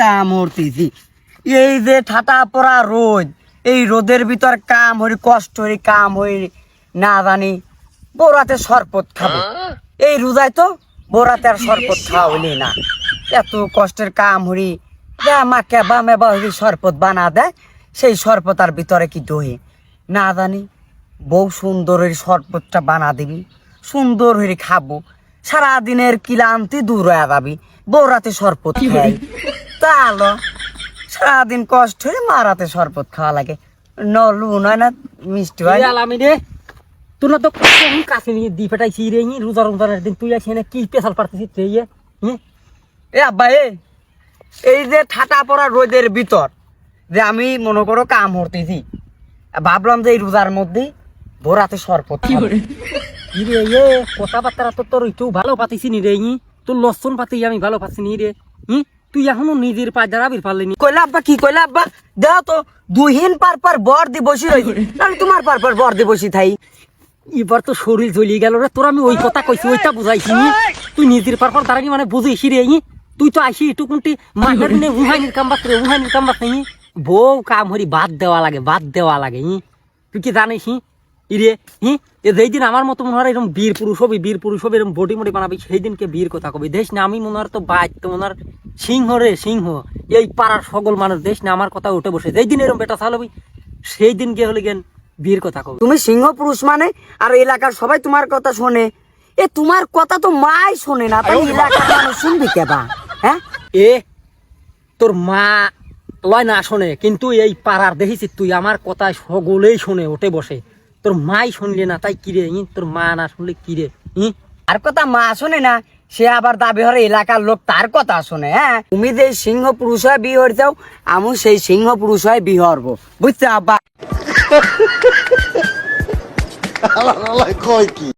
কাম হরতেছি এই যে ঠাটা পড়া রোদ, এই রোদের ভিতর কাম হরি কষ্ট হরি কাম হরি না জানি, বোরাতে শরবত খাব। এই রোজায় তো বোরাতে আর শরবত খাওয়া না। এত কষ্টের কাম হরি যা মাকে বা মেবা হরি শরবত বানা দেয়, সেই শরবত আর ভিতরে কি দই? না জানি, বউ সুন্দরের শরবতটা বানা দিবি, সুন্দর হয়ে খাব। সারাদিনের ক্লান্তি দূর হয়ে যাবি বৌরাতে শরবত খাই। তাহলে সারাদিন কষ্ট হয়ে মারাতে শরবত খাওয়া লাগে। নলু নয় না মিষ্টি হয়। না। আলামি রে তুই না তো কাছে নিয়ে দি ফেটাইছি রে রোজা রমজানের দিন তুই না কি পেশাল পারতেছিস রে ইয়ে এ আব্বা এ এই যে ঠাটা পড়া রোদের ভিতর যে আমি মনে করো কাম করতেছি ভাবলাম যে এই রোজার মধ্যে ভোরাতে শরবত খাব। ই রে ইয়ে তো তোর একটু ভালো নি রে, ই। তোর পাতি আমি ভালো পাচ্ছি নি রে, ই। তুই এখনও নিজের পারলি নি। কইলা, আব্বা, কি কইলা, আব্বা? দেখ তো দুহিন পার পার বর দি বসি আমি তোমার পার পার বর দি বসি থাই। এবার তো শরীর জ্বলিয়ে গেল রে, তোর আমি ওই কথা কইছি, ওইটা বুঝাইছি তুই নিজের পার পার দাঁড়ানি মানে বুঝেছি রে, ই। তুই তো আইসি একটু কোনটি মাঠের নে উহাইনির কাম বাত রে, উহাইনির কাম ই। বউ কাম হরি বাদ দেওয়া লাগে, বাদ দেওয়া লাগে, ই। তুই কি জানিস ইরে হি এ যেই দিন আমার মতো মনে হয় এরকম বীর পুরুষ হবি বীর পুরুষ হবি এরকম বডি মডি বানাবি সেই দিনকে বীর কথা কবি। দেশ না আমি মনে হয় তো বাইক তো মনে সিংহ রে সিংহ। এই পাড়ার সকল মানুষ দেশ না আমার কথা উঠে বসে। যেই দিন এরকম বেটা চালাবি সেই দিন গিয়ে হলে গেন বীর কথা কবি। তুমি সিংহ পুরুষ মানে? আর এলাকার সবাই তোমার কথা শোনে। এ তোমার কথা তো মাই শোনে না তাই এলাকার মানুষ শুনবি কেবা হ্যাঁ? এ তোর মা লয় না শোনে কিন্তু এই পাড়ার দেখিস তুই আমার কথা সকলেই শোনে ওঠে বসে। তোর মাই শুনলে না, তাই কিরে? ই, তোর মা না শুনলে কিরে? ই? আর কথা মা শুনে না, সে আবার দাবি হরে এলাকার লোক, তার কথা শুনে হ্যাঁ? তুমি যে সিংহ পুরুষ হয় বিয়ে যাও আমি সেই সিংহ পুরুষ হয় বিয়ে হরবো। বুঝতে আব্বা? কয় কি?